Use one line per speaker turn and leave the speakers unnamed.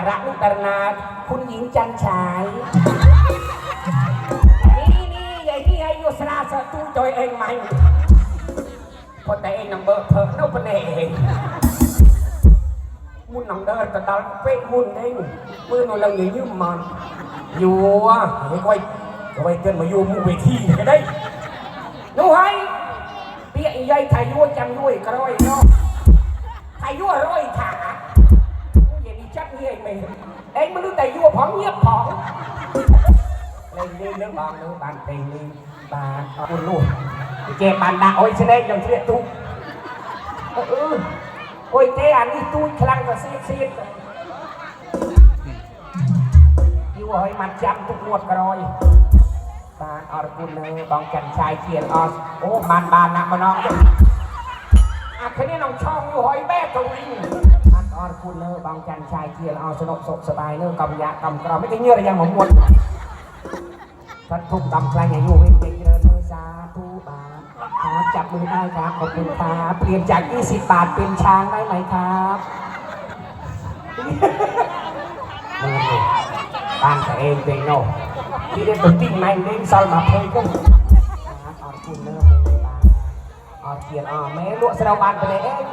ารักนี่ตรนาคุณหญิงจันฉาย นี่นี่ยายที่ให้ยุสราสตูจอยเองไหมพอแต่เองนังเบอร์เพิ่มนู่นเป็นเองมุนนังเดินก็ตอนเฟ้มุนเองมือหนูเราอยู่ยืมมันอยู่อะเฮ้ยก้อยก้อยเกินมาอยู่มุเวทีก็ได้หนูให้เปียใหญ่ไทยยั่วจังด้วยกระร้อยเนาะไทยยั่วร้อย องเองไม่รู้แต่ยัวผองเงียบผองเล่นี่เรื่องบางนู้บานเพลงนี่บานเอาลูกเจ็บบานดาโอ้ยเชนเองยังเชื่อตุ้เโอ้ยเจ๊อันนี้ตุ้ยคลังก็ซีดซีดยัวให้มันจำทุกงวดกระรอยบานอรกุลเลยบองจันชายเขียนออสโอ้บานบานนะมานองอะคืนนี้น้องช่องอยู่หอยแม่ตัววิ่ง นี้อันออสคุณเลยบองจันชายเขียนออสสนุกสุขสบายเนื้อกำยากำกรอไม่ได้เงื่ออะไรยังหมดหมดพระทุกข์ดำพลายอางยุเว้นเจริญมือสาธุบาทครับจับมือได้ครับขอบคุณครับเปลี่ยนจาก 20 บาทเป็นช้างได้ไหมครับบ้านตัวเองเป็นโนที่ได้ตัวติ้งไม่เล่นซอยมาเพลงก็ครับขอบคุณเริ่มเลยบ้านออเกียนออแม่ลวกสะเดาบานไปเลยเอง